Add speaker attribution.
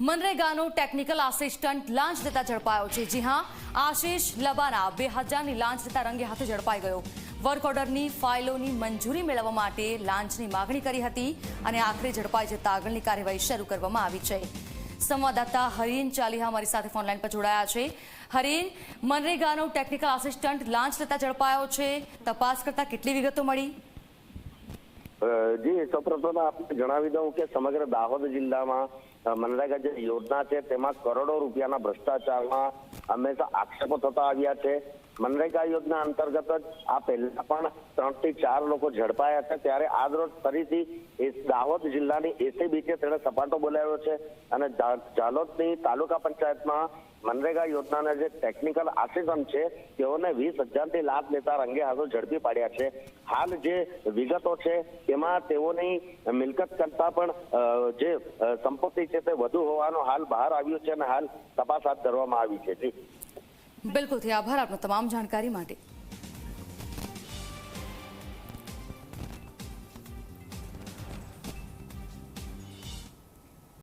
Speaker 1: મનરેગાનો technical assistant લાંચ દેતા ઝડપાયો છે. જી હા, આશીષ લબાના બે હજારની લાંચ દેતા રંગે હાથે ઝડપાઈ ગયો. વર્ક ઓર્ડરની ફાઇલોની મંજૂરી મેળવવા માટે લાંચની માગણી કરી હતી અને આખરે ઝડપાઈ જતા આગળની કાર્યવાહી શરૂ કરવામાં આવી છે. સંવાદદાતા હરીન ચાલીહા મારી સાથે ફોનલાઈન પર જોડાયા છે. હરીન, મનરેગાનો ટેકનિકલ આસિસ્ટન્ટ લાંચ લેતા ઝડપાયો છે. તપાસ કરતા કેટલી વિગતો મળી?
Speaker 2: જી, સૌપ્રથમ આપને જણાવી દઉં કે સમગ્ર દાહોદ જિલ્લામાં મનરેગા જે યોજના છે તેમાં કરોડો રૂપિયાના ભ્રષ્ટાચારમાં હંમેશા આક્ષેપો થતા આવ્યા છે. મનરેગા યોજના અંતર્ગત જ આ પહેલા પણ ત્રણથી ચાર લોકો ઝડપાયા હતા ત્યારે આજ રોજ ફરીથી દાહોદ જિલ્લાની એસી બીચે તેણે સપાટો બોલાવ્યો છે અને જાલોદની તાલુકા પંચાયતમાં મનરેગા યોજનાના જે ટેકનિકલ આસિસ્ટન્ટ છે, તેઓને વીસ હજારથી લાભ લેતા રંગે હાથો ઝડપી પાડ્યા છે. હાલ જે વિગતો છે, તેમાં તેઓની મિલકત કરતા પણ જે સંપત્તિ છે તે વધુ હોવાનું હાલ બહાર આવ્યું છે અને હાલ તપાસ હાથ ધરવામાં આવી છે. જી.
Speaker 1: બિલકુલથી આભાર આપનો તમામ જાણકારી માટે.